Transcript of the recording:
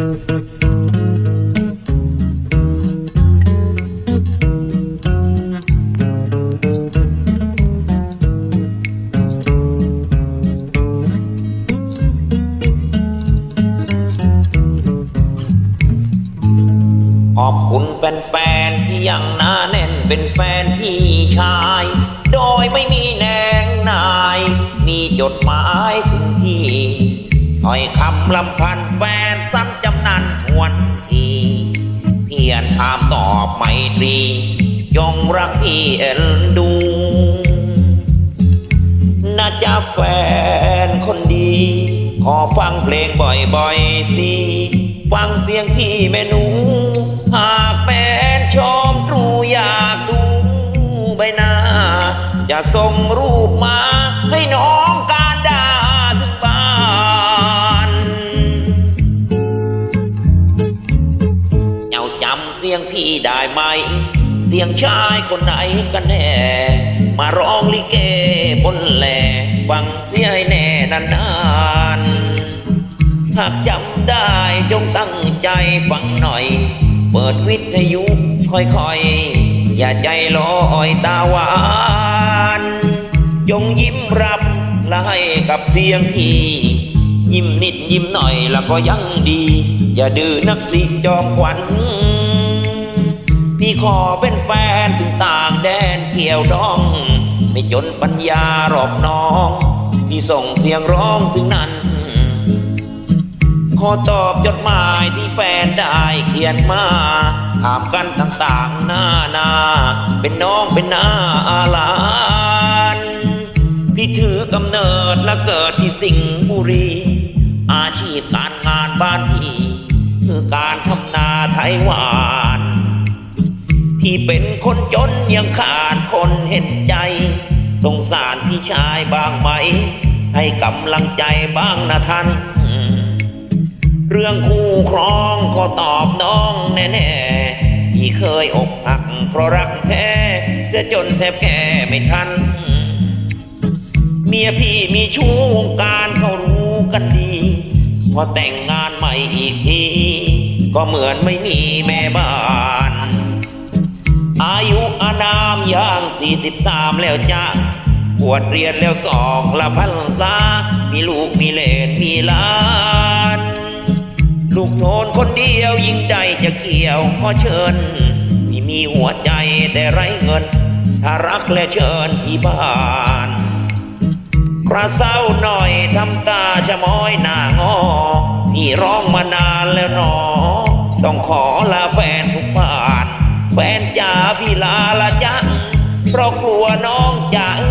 ขอบคุณแฟนๆที่ยังหนาแน่นเป็นแฟนพี่ชาย โดยไม่มีแนงนาย มีจดหมายถึงที่ถ้อยคำลำพันแฟนซ้น วนทีเพียรถามตอบไม่ตรีจงรักพี่เอ็นดูน่าจะแฟนคนดี ขอฟังเพลงบ่อยๆสิฟังเสียงพี่แม่นู หากแฟนชมตรูอยากดูใบหน้าจะส่งรูปมาให้น้อง สียงพี่ได้ไหม เสียงชายคนไหนกันแน่ มาร้องลิเกบนแหล่ฟังเสียให้แน่นานๆหากจำได้จงตั้งใจฟังหน่อย เปิดวิทยุค่อยๆ อย่าใจลอยตาหวาน จงยิ้มรับและให้กับเสียงพี่ยิ้มนิดยิ้มหน่อยแล้วก็ยังดี อย่าดื้อนักสิจอมขวัญ พี่ขอเป็นแฟนถึงต่างแดนเกี่ยวดอง ไม่จนปัญญาหรอกน้อง พี่ส่งเสียงร้องถึงนั้น ขอตอบจดหมายที่แฟนได้เขียนมาถามกันต่างๆหน้านา เป็นน้องเป็นน้าอาลานพี่ถือกำเนิดและเกิดที่สิงห์บุรี อาชีพการงานบ้านพี่ คือการทำนาไทยหวาน พี่เป็นคนจนยังขาดคนเห็นใจ สงสารพี่ชายบ้างไหม ให้กำลังใจบ้างนะท่าน เรื่องคู่ครองขอตอบน้องแน่ๆพี่เคยอกหักเพราะรักแท้เสียจนแทบแก่ไม่ทัน เมียพี่มีชู้วงการเขารู้กันดีพอแต่งงานใหม่อีกที ก็เหมือนไม่มีแม่บ้าน อายุอานามย่างสี่สิบสามแล้วจ้าปวดเรียนแล้วสองละพันษา มีลูกมีเลนมีหลาน ลูกโทนคนเดียวยิ่งใดจะเกี่ยวก็เชิญมีมีหัวใจแต่ไร้เงิน ถ้ารักและเชิญที่บ้านกระเศร้าหน่อยทำตาชะม้อยหน้างอพี่ร้องมานานแล้วหนอ ต้องขอลาแฟนทุกบ้าน แฟนจ๋าพี่ลาละจังเพราะกลัวน้องจะเอ